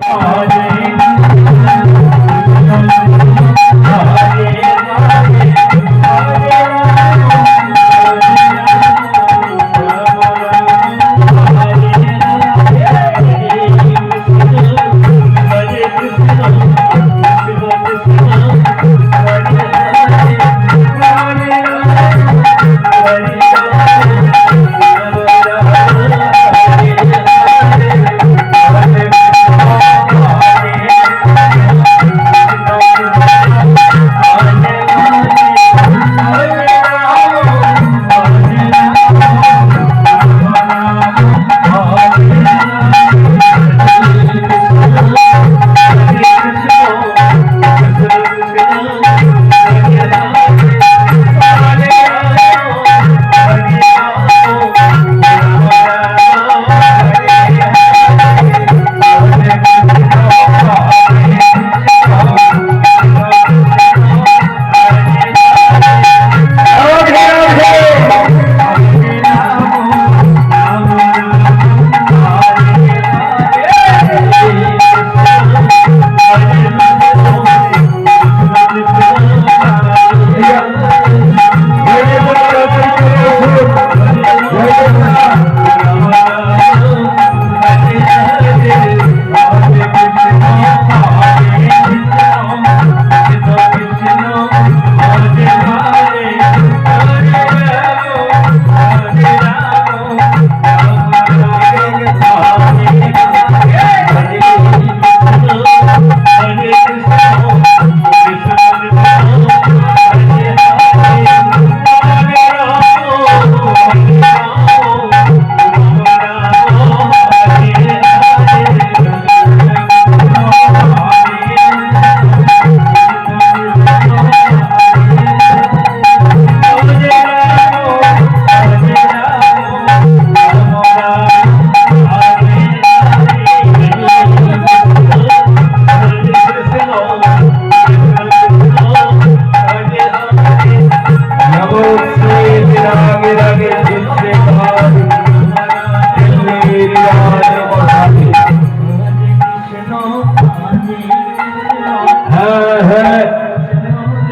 হ্যাঁ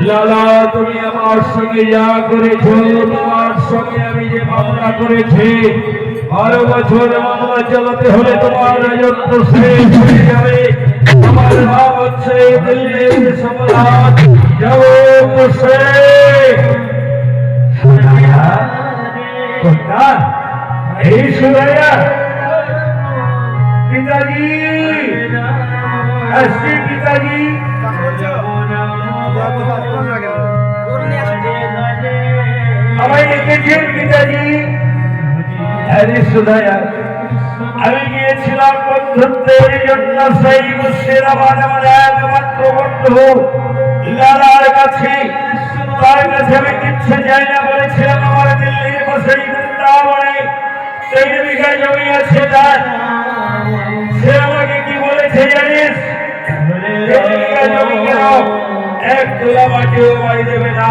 লালা, তুমি আমার সঙ্গে যা করেছ, তোমার সঙ্গে আমি যে মামলা করেছি, বারো বছর মামলা চালাতে হলে তোমার রাজত্ব শেষ হয়ে যাবে। আমার নাম হচ্ছে দিল্লির সম্রাট জগৎ শেখ এই সুরাইয়া। পিতাজি। আসছি পিতাজি। আমায় ডেকেছেন পিতাজি। আরে সুধায়া আমি গিয়েছিলাম বন্ধুত্বের জন্য সেই মুর্শিদাবাদ আমার একমাত্র বন্ধু। লালার কাছে। তার কাছে আমি কিচ্ছু যাই না বলেছিলাম আমার দিল্লির বসে বৃন্দাবনে। তিন বিঘা জমি আছে তার। সে আমাকে কি বলেছে জানিস? এক তুলা মাটিও পাই দেবে না।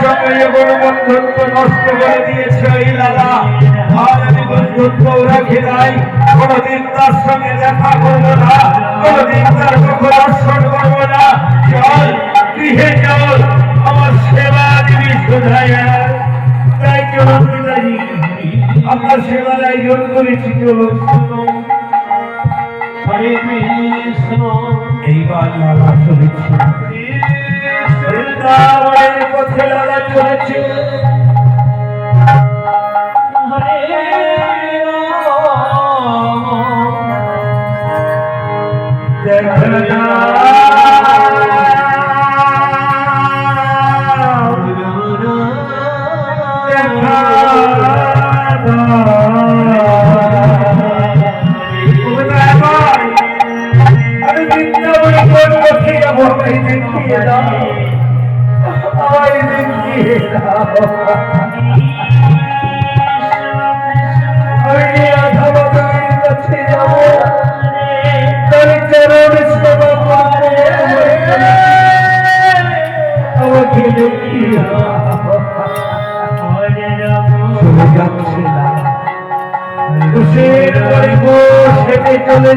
সঙ্গে যখন বন্ধুত্ব নষ্ট করে দিয়েছে এই লালা। আর আমি বন্ধুত্ব রাখি নাই। কোনদিন তার সঙ্গে দেখা করব না। কোনদিন তার মুখ দর্শন করব না। চল গৃহে চল আমার সেবা দিবি তাই চলুন সেবার আয়োজন করেছি এইবার লালা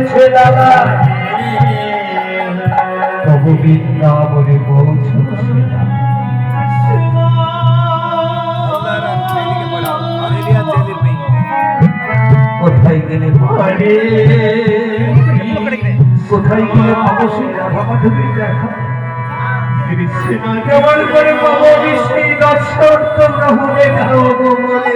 চলেছে দাদা তবু বৃন্দাবনে পৌঁছচ্ছে না। কোথায় গেলে পারে? কোথায় গেলে পাবো সেই করে পাবো বৃষ্টি দর্শন তোমরা হবে গাও গো বলে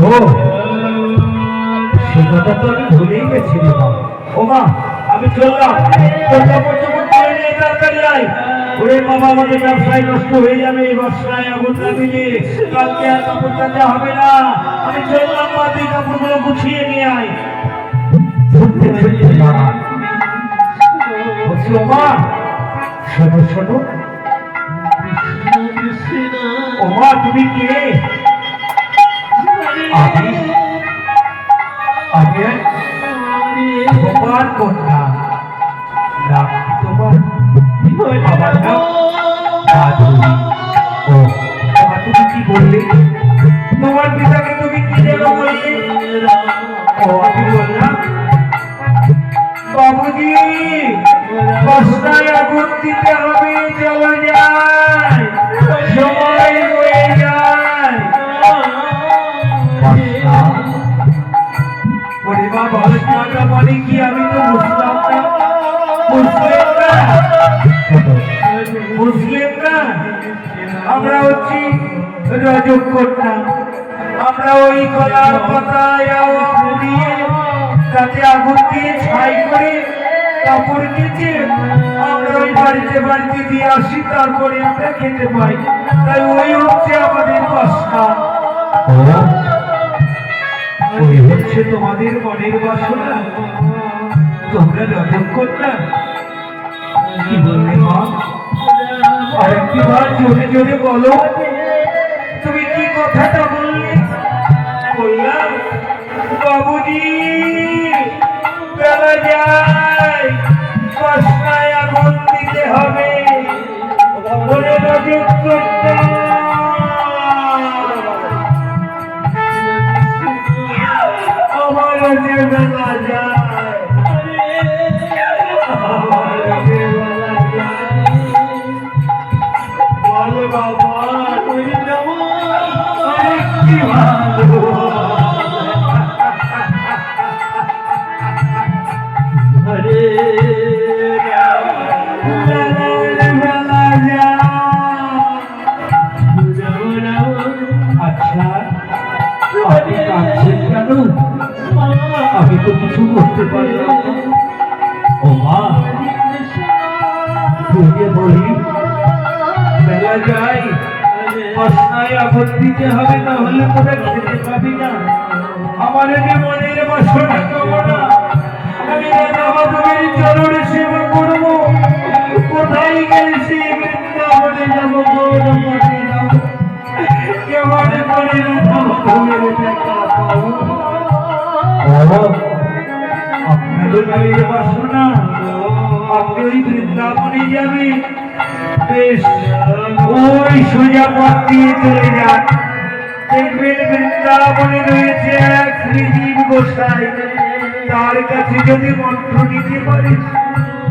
ও, সে কথা তো আমি ভুলেই গেছি রে ও মা, আমি চললাম। ওরে বাবা, আমাদের ব্যবসায় নষ্ট হয়ে যাবে, এই বর্ষায় আগুন লাগিয়ে। কালকে আর কাপড় কাচা হবে না। আমি চললাম, মা, তুই কাপড়গুলো গুছিয়ে নিয়ে আয়। মা, শোনো শোনো। ও মা, তুমি কে? আমি আমি তোমার কন্যা কলার পাতায় পুড়িয়ে তাতে আগুন ছাই করে কাপড় কেচে আমরা ওই বাড়িতে বাড়িতে দিয়ে আসি, তারপরে আমরা খেতে পাই। তাই ওই হচ্ছে আমাদের বাসনা। হচ্ছে তোমাদের মনের বাসনা। তোমরা রজকন্যা কি বললে মা? আরেকটি বার জোরে জোরে বলো। তুমি কি কথাটা বললাম বাবুজি বেলা হবে। বলে রজক আমার যে বেলা তো কিছু করতে পারলাম। ও মা তুই বলি, বেলা যাই আপত্তিতে হবে তাহলে খেতে পাবি না আমার বাড়ির বাসনা আপনি বৃন্দাবনে যাবে। বেশ, ওই সোজা পথ দিয়ে চলে যান। দেখবেন বৃন্দাবনে রয়েছে এক শ্রীজীব গোসাই। তার কাছে যদি মন্ত্র নিতে পারেন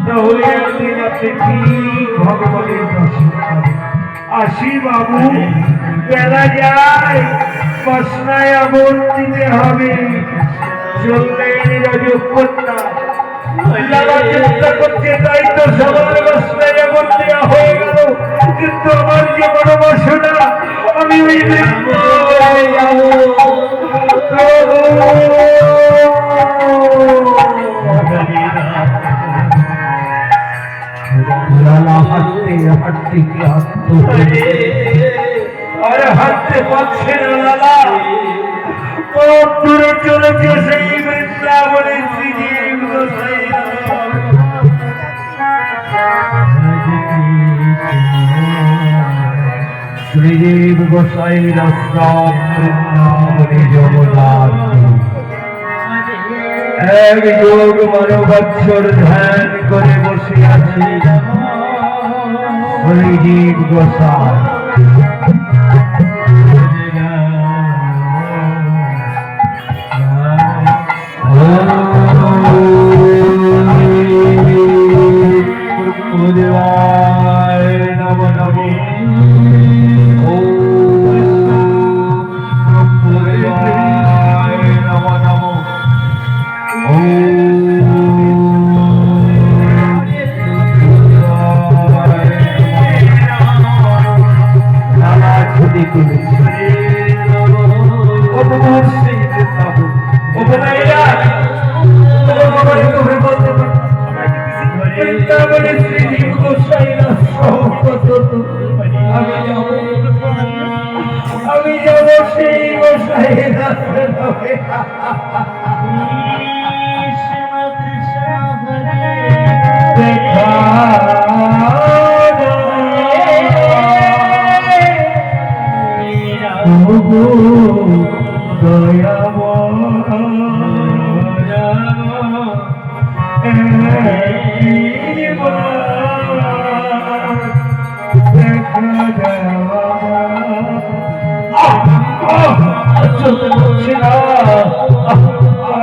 তাহলে একদিন আপনি ঠিক ভগবানের দর্শন আসি বাবু, বেলা যায়, বাসনায় দিতে হবে। চললেন রাজকন্যা। কিন্তু আমার যে বড় বাসনা আমি ওই। হাঁটতে হাঁটতে শ্রীজীব গোসাই রাস্তাম বৃন্দাবনে জগন্নাথ এক যোগ বৎসর ধ্যান করে বসে আছি। শ্রীদেব গোসাই। বৃন্দাবনে শ্রীজীব গোসাইরা সহগত আমি যাব। আমি যাব সেই গোসাইরা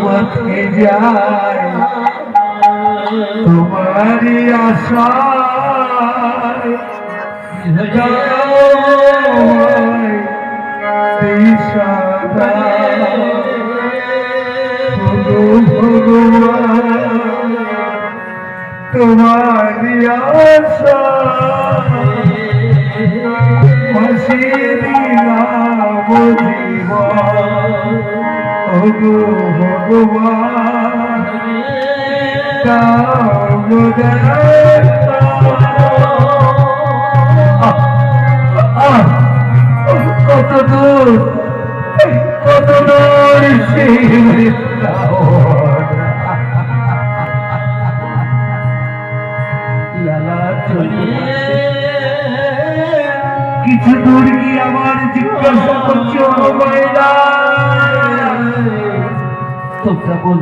পথে যায় তোমারি আশায় তোমারি আশা ফাঁসি দিলাম জীবন ওগো ভগবান কত দূর কত দূর সেই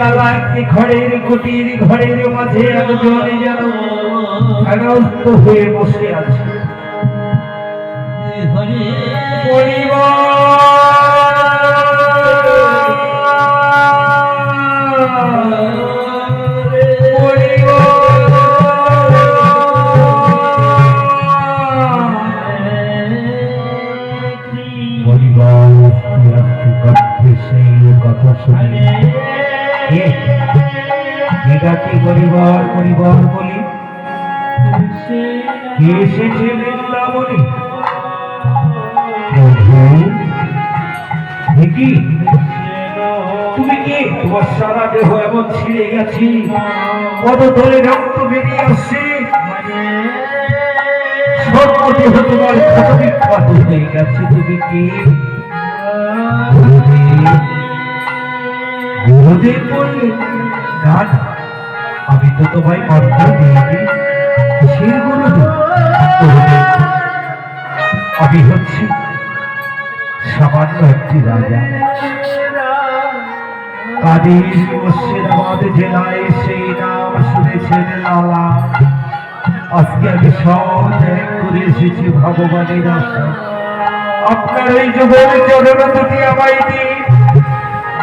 লালা একটি ঘরের কুটির ঘরের মাঝে একজন যেন ধ্যানস্থ হয়ে বসে আছে। পরিবার পরিবার বলি কে এসেছে বৃন্দাবনে কি? তুমি কে? তোমার সারা দেহ এমন ছিঁড়ে গেছি। কত ধরে রক্ত বেরিয়ে আসছে। সব দেহ তোমার ক্ষত বিক্ষত হয়ে গেছে। তুমি কি? গুরুদেব গুরুদেব বললে না না, আমি তো তোমায় মাত্র দিয়েছি সে গুরুদেব গুরুদেব আমি হচ্ছি সামান্য একটি রাজা। কাদের মুর্শিদাবাদ জেলায় সেই নাম শুনেছেন লালা আজকে আমি সব ত্যাগ করে এসেছি ভগবানের আপনার এই যুগের চরণ দুটি আমায়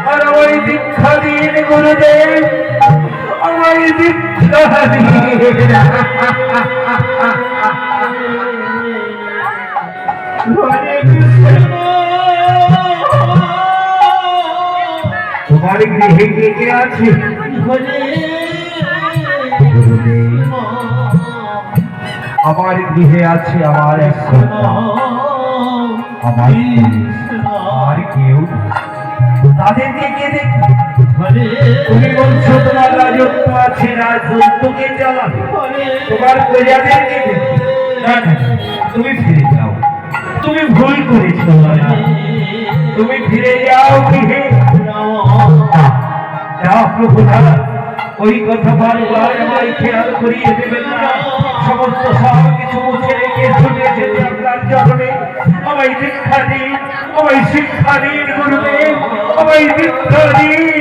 আর আমায় দীক্ষা দিন তোমার গৃহে কে আছে? আমার গৃহে আছে আমার এক আমার আর কেউ। তাদেরকে কে দেখবে? তুমি বলছো তোমার রাজত্ব আছে রাজত্বকে তোমার প্রজাদেরকে তুমি ফিরে যাও। তুমি ভুল করেছ তুমি ফিরে যাও গৃহে। যাও প্রভু ওই কথা বারবার আমায় খেয়াল করিয়ে দেবেন না। সমস্ত সব কিছু মুছে রেখে ছুটে এসেছে আপনার চরণে। শিক্ষা শিক্ষা দিন গুরুদেব, আমায় শিক্ষা দিন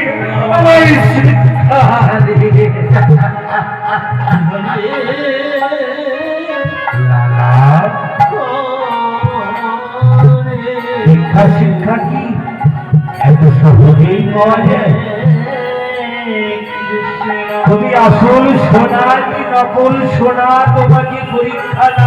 কি? এত সহজেই পাওয়া যায়? তুমি আসল সোনা কি নকল সোনা? তোমাকে পরীক্ষা না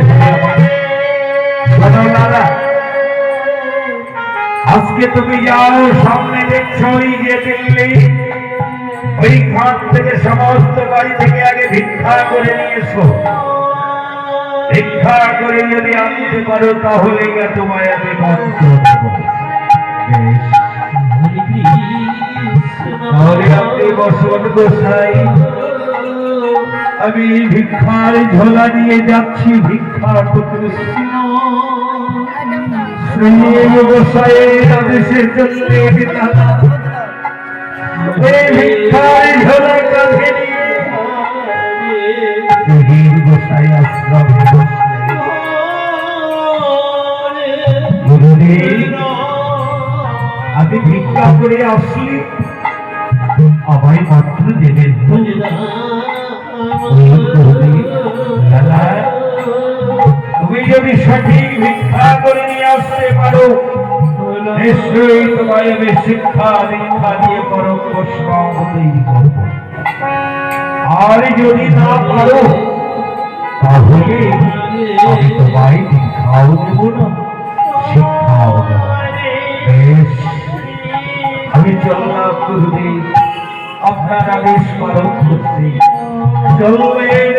আজকে তুমি যাও সামনে দেখছ ওই যে দিল্লি ওই ঘাট থেকে সমস্ত বাড়ি থেকে আগে ভিক্ষা করে নিয়ে এসো। ভিক্ষা করে যদি আনতে পারো তাহলে তোমায় আমি বেশ তাহলে আপনি বসন গোসাই। আমি ভিক্ষার ঝোলা নিয়ে যাচ্ছি ভিক্ষা করতে শ্রী গোসাইয়ের আদেশের জন্য আমি ভিক্ষা করে আসলি, আমায় মাত্র দেবেন তুমি যদি সঠিক ভিক্ষা করে নিয়ে আসতে পারো, নিশ্চয়ই তোমায় আমি শিক্ষা দীক্ষা দিয়ে পরম আর যদি না পারো, তাহলে আমি তোমায় দীক্ষাও দেব না। শিক্ষাও দেব। বেশ। আমি চললাম গুরুদেব আপনার আদেশ পালন করছি। চললেন